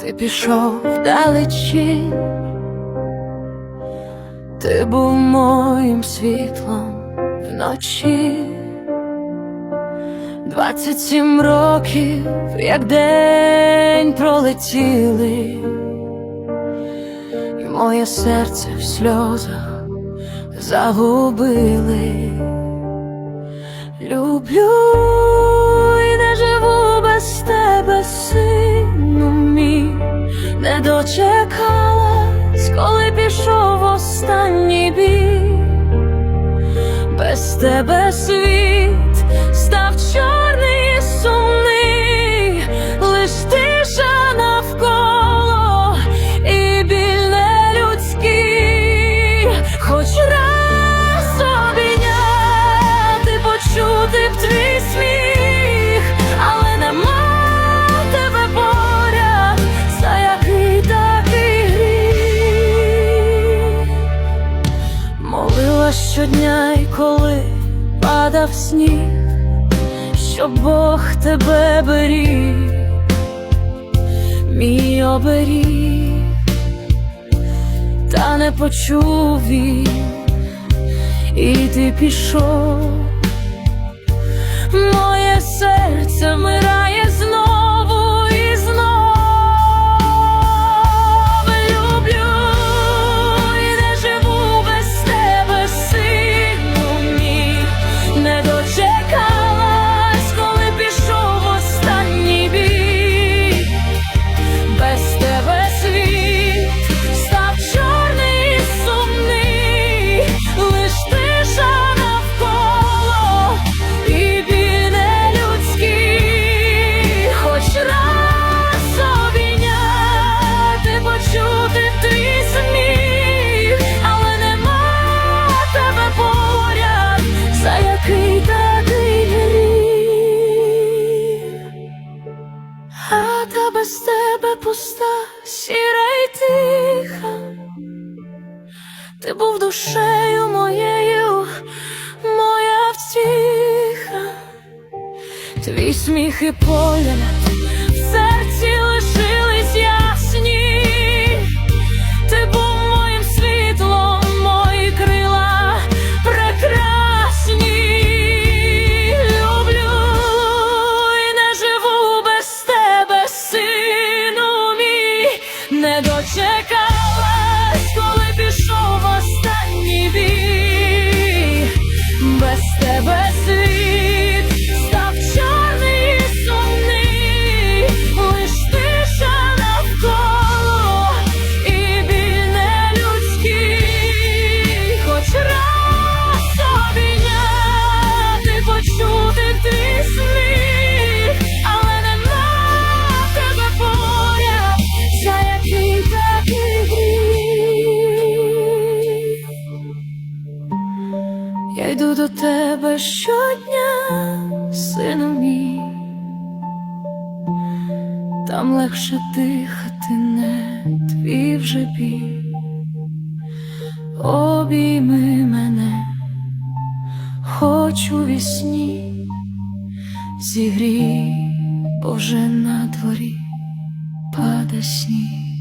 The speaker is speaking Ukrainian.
ти пішов вдалечі, ти був моїм світлом вночі. Двадцять сім років, як день пролетіли, і моє серце в сльозах загубили. Люблю дочекалась, коли пішов останній бій, без тебе світ щодня й коли падав сніг, щоб Бог тебе беріг, мій оберіг, та не почув він, і ти пішов. Моє серце вмирає Ти був душею моєю, моя втіха. Твій сміх і погляд Я йду до тебе щодня, сину мій, там легше дихати, не твій вже біль. Обійми мене, хочу вісні, зігрій, бо вже на дворі паде сніг.